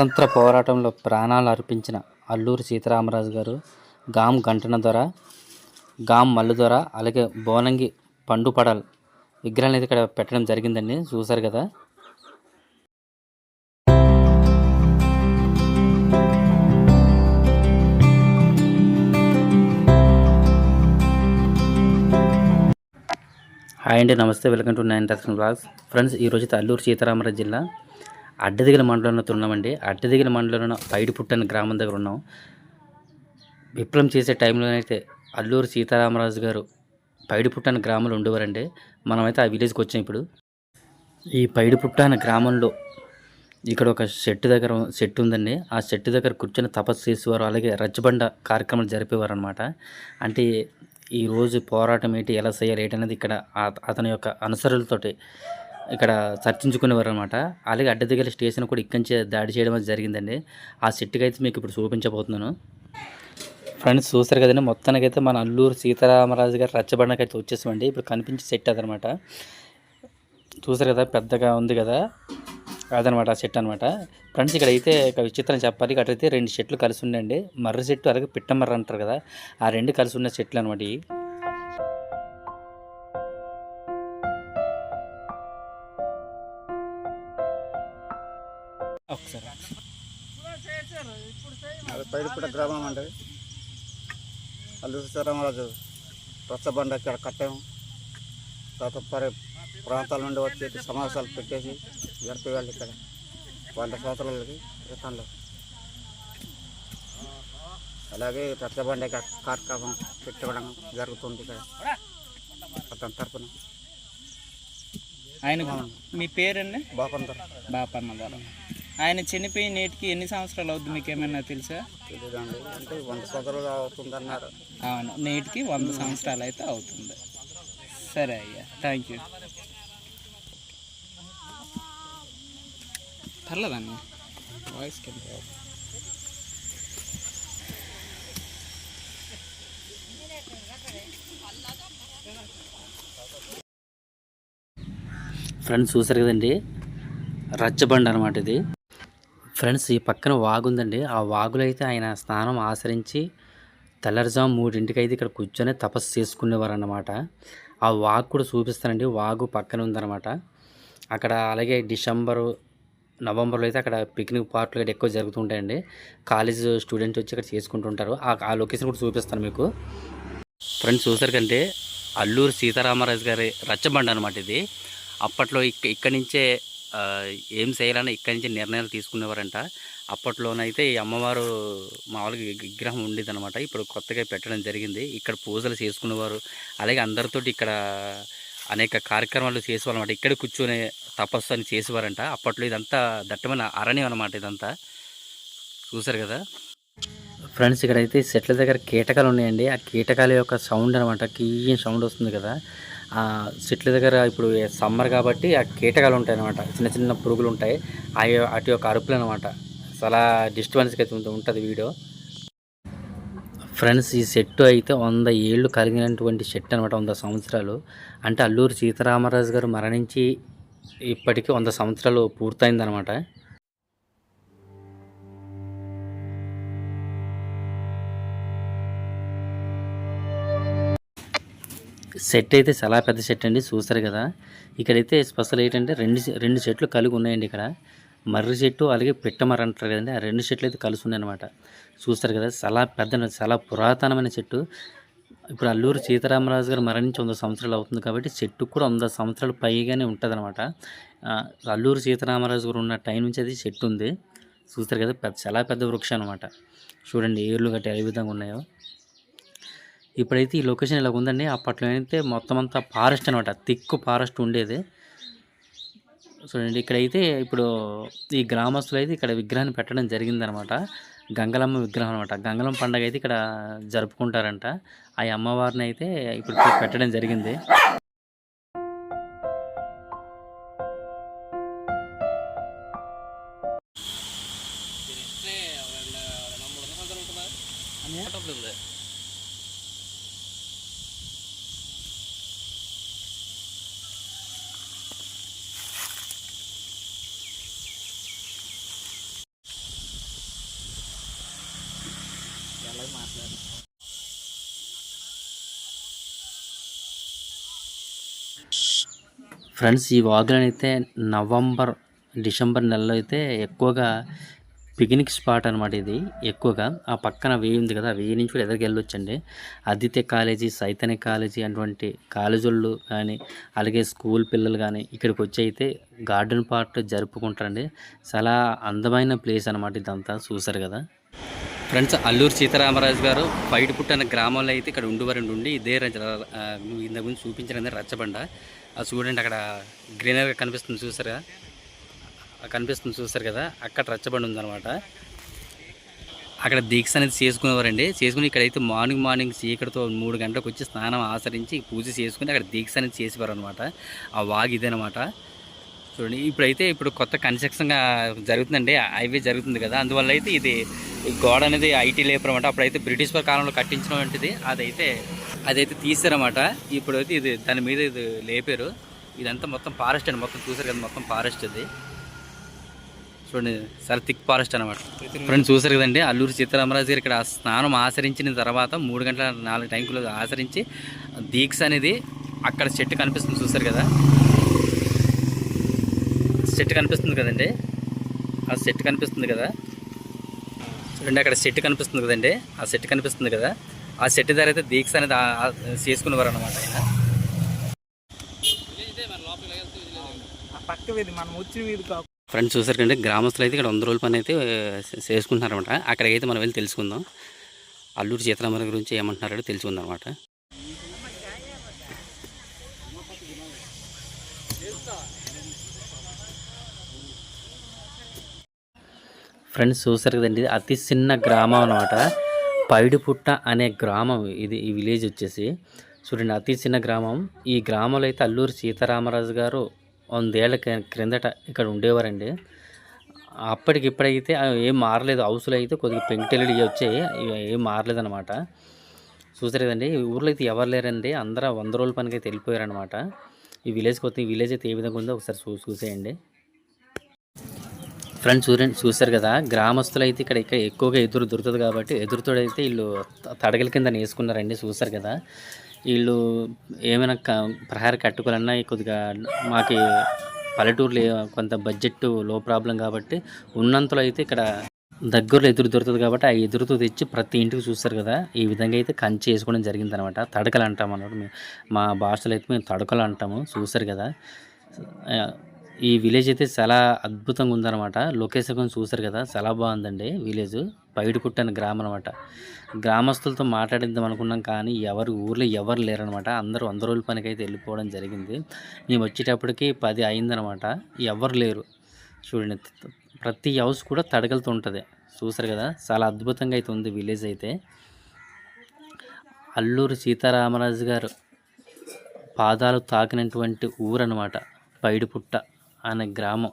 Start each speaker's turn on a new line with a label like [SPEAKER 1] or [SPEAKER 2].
[SPEAKER 1] స్వాతంత్ర పోరాటంలో ప్రాణాలు అర్పించిన అల్లూరి సీతారామరాజు గారు గాం గంటన దొర గాం మల్లు దొర అలాగే బోనంగి పండు పడల్ విగ్రహాలు అయితే ఇక్కడ పెట్టడం జరిగిందండి. చూసారు కదా? హాయ్ అండి నమస్తే. Welcome to nine techs blogs. Friends ఈరోజు అల్లూరు సీతారామరాజు జిల్లా అడ్డదిగిన మండలంలో ఉన్నామండి. అడ్డదిగిన మండలంలో పైడిపుట్టని గ్రామం దగ్గర ఉన్నాం. విప్లవం చేసే టైంలోనైతే అల్లూరు సీతారామరాజు గారు పైడిపుట్టని గ్రామంలో ఉండేవారండి. మనమైతే ఆ విలేజ్కి వచ్చాం ఇప్పుడు. ఈ పైడిపుట్ట అనే గ్రామంలో ఇక్కడ ఒక చెట్టు దగ్గర చెట్టు ఉందండి. ఆ చెట్టు దగ్గర కూర్చొని తపస్సు చేసేవారు. అలాగే రచ్చబండ కార్యక్రమాలు జరిపేవారు అనమాట అంటే ఈ రోజు పోరాటం ఏంటి ఎలా చేయాలి ఏంటి అనేది ఇక్కడ అతని యొక్క అనుసరులతోటి ఇక్కడ చర్చించుకునేవారు అనమాట అలాగే అడ్డదిగల స్టేషన్ కూడా ఇక్కడి నుంచి దాడి చేయడం అనేది జరిగిందండి. ఆ చెట్టుకి అయితే మీకు ఇప్పుడు చూపించబోతున్నాను. ఫ్రెండ్స్ చూస్తారు కదండి మొత్తానికి అయితే మన అల్లూరు సీతారామరాజు గారు రచ్చబండకి అయితే వచ్చేసామండి. ఇప్పుడు కనిపించే సెట్ అదనమాట. చూసారు కదా పెద్దగా ఉంది కదా అదనమాట ఆ చెట్టు అనమాట ఫ్రెండ్స్ ఇక్కడ అయితే ఇక్కడ విచిత్రం చెప్పాలి. ఇక్కడైతే అయితే రెండు చెట్లు కలిసి ఉండండి మర్రి చెట్టు అలాగే పిట్టమర్ర అంటారు కదా ఆ రెండు కలిసి ఉన్న చెట్లు అనమాట ఒకసారి
[SPEAKER 2] అది పైడిపూట గ్రామం అండి అల్లూరి సీతారామరాజు రచ్చబండ ఇక్కడ కట్టాము. తర్వాత పరి ప్రాంతాల నుండి వచ్చి సమావేశాలు పెట్టేసి జరిపే వాళ్ళు ఇక్కడ వంద సంవత్సరాలకి క్రితంలో అలాగే రచ్చబండ కార్యక్రమం పెట్టడం జరుగుతుంది ఇక్కడ. అతని తరపున.
[SPEAKER 3] ఆయన మీ పేరండి
[SPEAKER 2] బాపందర్
[SPEAKER 3] బాపన్న గారు. ఆయన చనిపోయి నేటికి ఎన్ని సంవత్సరాలు అవుతుంది మీకు ఏమైనా తెలుసా? అవును. నేటికి వంద సంవత్సరాలు అయితే అవుతుంది. సరే అయ్యా. థ్యాంక్ యూ పర్లేదండి. వాయిస్
[SPEAKER 1] ఫ్రెండ్స్ చూసారు కదండి? రచ్చబండ అనమాట ఇది. ఫ్రెండ్స్ ఈ పక్కన వాగుందండి. ఆ వాగులో అయితే ఆయన స్నానం ఆచరించి తెల్లరిజాము మూడింటికి అయితే ఇక్కడ కూర్చొని తపస్సు చేసుకునేవారు అన్నమాట ఆ వాగు కూడా చూపిస్తానండి. వాగు పక్కన ఉందన్నమాట. అక్కడ అలాగే డిసెంబరు నవంబర్లో అయితే అక్కడ పిక్నిక్ పార్కులు కూడా ఎక్కువ జరుగుతుంటాయండి. కాలేజ్ స్టూడెంట్స్ వచ్చి ఇక్కడ చేసుకుంటుంటారు. ఆ లొకేషన్ కూడా చూపిస్తాను మీకు. ఫ్రెండ్స్ చూసారు కంటే అల్లూరు సీతారామరాజు గారి రచ్చబండ అనమాట ఇది. అప్పట్లో ఇక్క ఇక్కడి నుంచే ఏం చేయాలని ఇక్కడి నుంచి నిర్ణయాలు తీసుకునేవారంట. అప్పట్లోనైతే ఈ అమ్మవారు మామూలుగా విగ్రహం ఉండేది అనమాట ఇప్పుడు కొత్తగా పెట్టడం జరిగింది. ఇక్కడ పూజలు చేసుకునేవారు. అలాగే అందరితోటి ఇక్కడ అనేక కార్యక్రమాలు చేసేవారు అనమాట ఇక్కడ కూర్చొని తపస్సు అని చేసేవారంట. అప్పట్లో ఇదంతా దట్టమైన అరణ్యం అనమాట ఇదంతా. చూసారు కదా? ఫ్రెండ్స్ ఇక్కడైతే చెట్ల దగ్గర కీటకాలు ఉన్నాయండి. ఆ కీటకాల యొక్క సౌండ్ అనమాట కీ సౌండ్ వస్తుంది కదా? ఆ చెట్ల దగ్గర ఇప్పుడు సమ్మర్ కాబట్టి ఆ కీటకాలు ఉంటాయి అనమాట చిన్న చిన్న పురుగులు ఉంటాయి. ఆ అటు వాటి యొక్క అరుపులు అనమాట చాలా డిస్టర్బెన్స్కి అయితే ఉంటుంది వీడియో. ఫ్రెండ్స్ ఈ చెట్టు అయితే వంద ఏళ్ళు కలిగినటువంటి చెట్టు అనమాట వంద సంవత్సరాలు. అంటే అల్లూరు సీతారామరాజు గారు మరణించి ఇప్పటికీ వంద సంవత్సరాలు పూర్తయిందనమాట సెట్ అయితే చాలా పెద్ద సెట్ అండి చూస్తారు కదా. ఇక్కడైతే స్పెషల్ ఏంటంటే రెండు చె- రెండు చెట్లు కలిగి ఉన్నాయండి ఇక్కడ. మర్రి చెట్టు అలాగే పిట్టమర్రి అంటారు కదండి ఆ రెండు చెట్లు అయితే కలిసి ఉన్నాయన్నమాట చూస్తారు కదా చాలా పెద్ద చాలా పురాతనమైన చెట్టు. ఇప్పుడు అల్లూరు సీతారామరాజు గారు మరణించి వంద సంవత్సరాలు అవుతుంది కాబట్టి చెట్టు కూడా వంద సంవత్సరాలు పైగానే ఉంటుంది అనమాట అల్లూరు సీతారామరాజు గారు ఉన్న టైం నుంచి అది చెట్టు ఉంది. చూస్తారు కదా పెద్ద చాలా పెద్ద వృక్షం అనమాట చూడండి ఏర్లు గట్టి ఏ విధంగా ఉన్నాయో. ఇప్పుడైతే ఈ లొకేషన్ ఇలా ఉందండి. అప్పట్లో అయితే మొత్తం అంతా ఫారెస్ట్ అనమాట. తిక్కు ఫారెస్ట్ ఉండేది. చూడండి ఇక్కడైతే ఇప్పుడు ఈ గ్రామస్తులు అయితే ఇక్కడ విగ్రహాన్ని పెట్టడం జరిగిందనమాట. గంగలమ్మ విగ్రహం అనమాట. గంగలమ్మ పండగ అయితే ఇక్కడ జరుపుకుంటారంట. ఆ అమ్మవారిని అయితే ఇప్పుడు పెట్టడం జరిగింది. ఫ్రెండ్స్ ఈ వాగులను అయితే నవంబర్ డిసెంబర్ నెలలో అయితే ఎక్కువగా పిక్నిక్ స్పాట్ అనమాట ఇది. ఎక్కువగా ఆ పక్కన వేయి ఉంది కదా వేయి నుంచి కూడా ఎదురుకి వెళ్ళొచ్చండి. ఆదిత్య కాలేజీ సైతన్య కాలేజీ అటువంటి కాలేజీలు కానీ అలాగే స్కూల్ పిల్లలు కానీ ఇక్కడికి వచ్చి అయితే గార్డెన్ పార్ట్ జరుపుకుంటారండి. చాలా అందమైన ప్లేస్ అనమాట ఇదంతా చూసారు కదా. ఫ్రెండ్స్ అల్లూరు సీతారామరాజు గారు బయట పుట్టిన గ్రామంలో అయితే ఇక్కడ ఉండివారండి ఉండి ఇదే రచ- ఇంతకు ముందు చూపించిన రచ్చబండ అది చూడండి అక్కడ గ్రీనరీగా కనిపిస్తుంది చూసారా కనిపిస్తుంది చూసారు కదా? అక్కడ రచ్చబండ ఉందన్నమాట. అక్కడ దీక్ష అనేది చేసుకునేవారండి. చేసుకుని ఇక్కడైతే మార్నింగ్ మార్నింగ్ చీకటితో మూడు గంటలకు వచ్చి స్నానం ఆచరించి పూజ చేసుకుని అక్కడ దీక్ష అనేది చేసేవారు అనమాట ఆ వాగ్ ఇదనమాట చూడండి. ఇప్పుడైతే ఇప్పుడు కొత్త కన్స్ట్రక్షన్గా జరుగుతుందండి. హైవే జరుగుతుంది కదా. అందువల్ల అయితే ఇది గోడ అనేది ఐటీ లేపర్ అనమాట అప్పుడైతే బ్రిటిష్ వారి కాలంలో కట్టించినటువంటిది అదైతే అదైతే తీసారన్నమాట ఇప్పుడైతే ఇది దాని మీద ఇది లేపారు. ఇదంతా మొత్తం ఫారెస్ట్ అండి. మొత్తం చూసారు కదా మొత్తం ఫారెస్ట్ ఇది చూడండి చాలా థిక్ ఫారెస్ట్ అనమాట ఫ్రెండ్స్ చూసారు కదండి అల్లూరు సీతారామరాజు గారు ఇక్కడ స్నానం ఆచరించిన తర్వాత మూడు గంటల నాలుగు టైంకులు ఆచరించి దీక్ష అనేది అక్కడ చెట్టు కనిపిస్తుంది చూసారు కదా. సెట్ కనిపిస్తుంది కదండి. ఆ సెట్ కనిపిస్తుంది కదా. చూడండి అక్కడ సెట్ కనిపిస్తుంది కదండి. ఆ సెట్ కనిపిస్తుంది కదా. ఆ సెట్ దగ్గర అయితే దీక్ష అనేది చేసుకునేవారు అనమాట ఆయన. ఫ్రెండ్స్ చూసారు కంటే గ్రామస్తులు అయితే ఇక్కడ వంద రోజుల పని అయితే చేసుకుంటున్నారనమాట అక్కడికైతే మనం వెళ్ళి తెలుసుకుందాం. అల్లూరు సీతారామరాజు గురించి ఏమంటున్నారో తెలుసుకుందాం అనమాట ఫ్రెండ్స్ చూసారు కదండి అతి చిన్న గ్రామం అనమాట పైడిపుట్ట అనే గ్రామం ఇది ఈ విలేజ్ వచ్చేసి. చూడండి అతి చిన్న గ్రామం. ఈ గ్రామంలో అయితే అల్లూరి సీతారామరాజు గారు వందేళ్ళ క్రిందట ఇక్కడ ఉండేవారండి. అప్పటికి ఇప్పుడైతే ఏం మారలేదు. హౌస్లో అయితే కొద్దిగా పెంకుటెల్లుడు ఇవి వచ్చాయి. ఏం మారలేదు అనమాట చూసారు కదండి ఈ ఊర్లో అయితే ఎవరు లేరండి. అందరూ వంద రోజుల పనికి అయితే వెళ్ళిపోయారనమాట ఈ విలేజ్కి వస్తే ఈ విలేజ్ అయితే ఏ విధంగా ఉందో ఒకసారి చూసి చూసేయండి. ఫ్రెండ్స్ చూడండి చూశారు కదా గ్రామస్తులు అయితే ఇక్కడ ఇక్కడ ఎక్కువగా ఎదురు దొరుకుతుంది కాబట్టి ఎదురుతోడైతే వీళ్ళు తడగల కింద వేసుకున్నారండి చూశారు కదా. వీళ్ళు ఏమైనా క ప్రహార కట్టుకోవాలన్నా కొద్దిగా మాకు పల్లెటూరులో కొంత బడ్జెట్లో ప్రాబ్లం కాబట్టి ఉన్నంతలో అయితే ఇక్కడ దగ్గరలో ఎదురు దొరుకుతుంది కాబట్టి ఆ ఎదురుతో తెచ్చి ప్రతి ఇంటికి చూస్తారు కదా. ఈ విధంగా అయితే కంచి వేసుకోవడం జరిగింది అనమాట తడకలు అంటాం అన్నమాట. మేము మా భాషలో అయితే మేము తడకలు అంటాము చూస్తారు కదా. ఈ విలేజ్ అయితే చాలా అద్భుతంగా ఉందన్నమాట. లొకేషన్ కొంచెం చూసారు కదా చాలా బాగుందండి విలేజ్. పైడిపుట్టని గ్రామం అనమాట గ్రామస్తులతో మాట్లాడిద్దాం అనుకున్నాం కానీ ఎవరు ఊర్లో ఎవరు లేరనమాట అందరూ వంద రోజుల పనికి అయితే వెళ్ళిపోవడం జరిగింది. మేము వచ్చేటప్పటికి పది అయిందనమాట ఎవరు లేరు. చూడండి ప్రతి హౌస్ కూడా తడగలతో ఉంటుంది. చూసారు కదా చాలా అద్భుతంగా అయితే ఉంది విలేజ్ అయితే. అల్లూరు సీతారామరాజు గారు పాదాలు తాకినటువంటి ఊరన్నమాట. పైడిపుట్ట అనే గ్రామం.